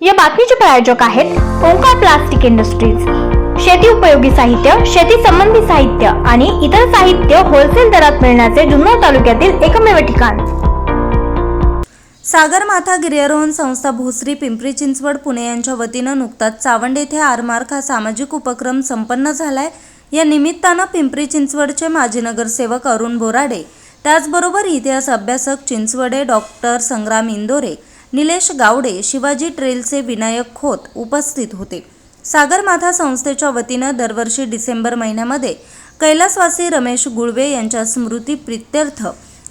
या बातमीचे प्रायोजक आहेत ओंकार प्लास्टिक इंडस्ट्रीज. शेती उपयोगी साहित्य शेती संबंधी साहित्य आणि इतर साहित्य होलसेल दरात मिळण्याचे जुन्नर तालुक्यातील एकमेव ठिकाण. सागरमाथा गिर्यारोहण संस्था भोसरी पिंपरी चिंचवड पुणे यांच्या वतीनं नुकताच चावंड येथे आरमार्क हा सामाजिक उपक्रम संपन्न झालाय. या निमित्तानं पिंपरी चिंचवडचे माजी नगरसेवक अरुण बोराडे त्याचबरोबर इतिहास अभ्यासक चिंचवडे डॉक्टर संग्राम इंदोरे निलेश गावडे शिवाजी ट्रेलचे विनायक खोत उपस्थित होते. सागरमाथा संस्थेच्या वतीनं दरवर्षी डिसेंबर महिन्यामध्ये कैलासवासी रमेश गुळवे यांच्या स्मृती प्रित्यर्थ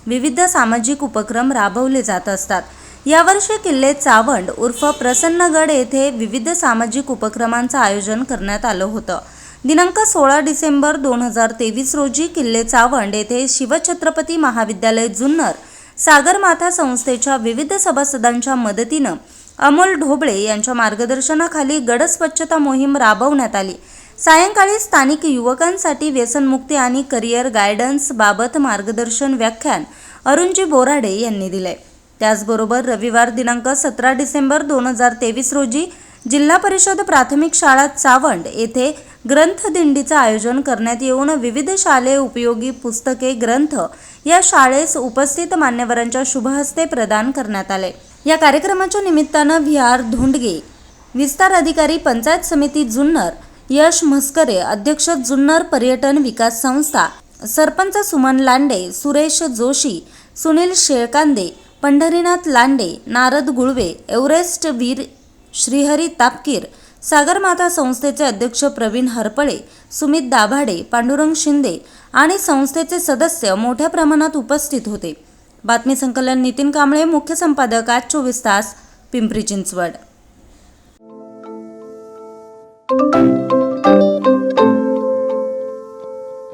विविध सामाजिक उपक्रम राबवले जात असतात. यावर्षी किल्ले चावंड उर्फ प्रसन्नगड येथे विविध सामाजिक उपक्रमांचं आयोजन करण्यात आलं होतं. दिनांक सोळा डिसेंबर दोन हजार तेवीस रोजी किल्ले चावंड येथे शिवछत्रपती महाविद्यालय जुन्नर सागरमाथा संस्थेच्या विविध सभासदांच्या मदतीनं अमोल ढोबळे यांच्या मार्गदर्शनाखाली गड स्वच्छता मोहीम राबवण्यात आली. सायंकाळी स्थानिक युवकांसाठी व्यसनमुक्ती आणि करिअर गायडन्स बाबत मार्गदर्शन व्याख्यान अरुणजी बोराडे यांनी दिले त्याचबरोबर रविवार दिनांक सतरा डिसेंबर दोन हजार तेवीस रोजी जिल्हा परिषद प्राथमिक शाळा चावंड येथे ग्रंथदिंडीचं आयोजन करण्यात येऊन विविध शालेय उपयोगी पुस्तके ग्रंथ या शाळेस उपस्थित मान्यवरांच्या शुभहस्ते प्रदान करण्यात आले. या कार्यक्रमाच्या निमित्तानं व्ही आर धोंडगे विस्तार अधिकारी पंचायत समिती जुन्नर यश म्हस्करे अध्यक्ष जुन्नर पर्यटन विकास संस्था सरपंच सुमन लांडे सुरेश जोशी सुनील शेळकांदे पंढरीनाथ लांडे नारद गुळवे एव्हरेस्ट वीर श्रीहरी तापकीर सागरमाता संस्थेचे अध्यक्ष प्रवीण हरपळे सुमित दाभाडे पांडुरंग शिंदे आणि संस्थेचे सदस्य मोठ्या प्रमाणात उपस्थित होते. बातमी संकलन नितीन कांबळे मुख्य संपादक आज चोवीस तास पिंपरी चिंचवड.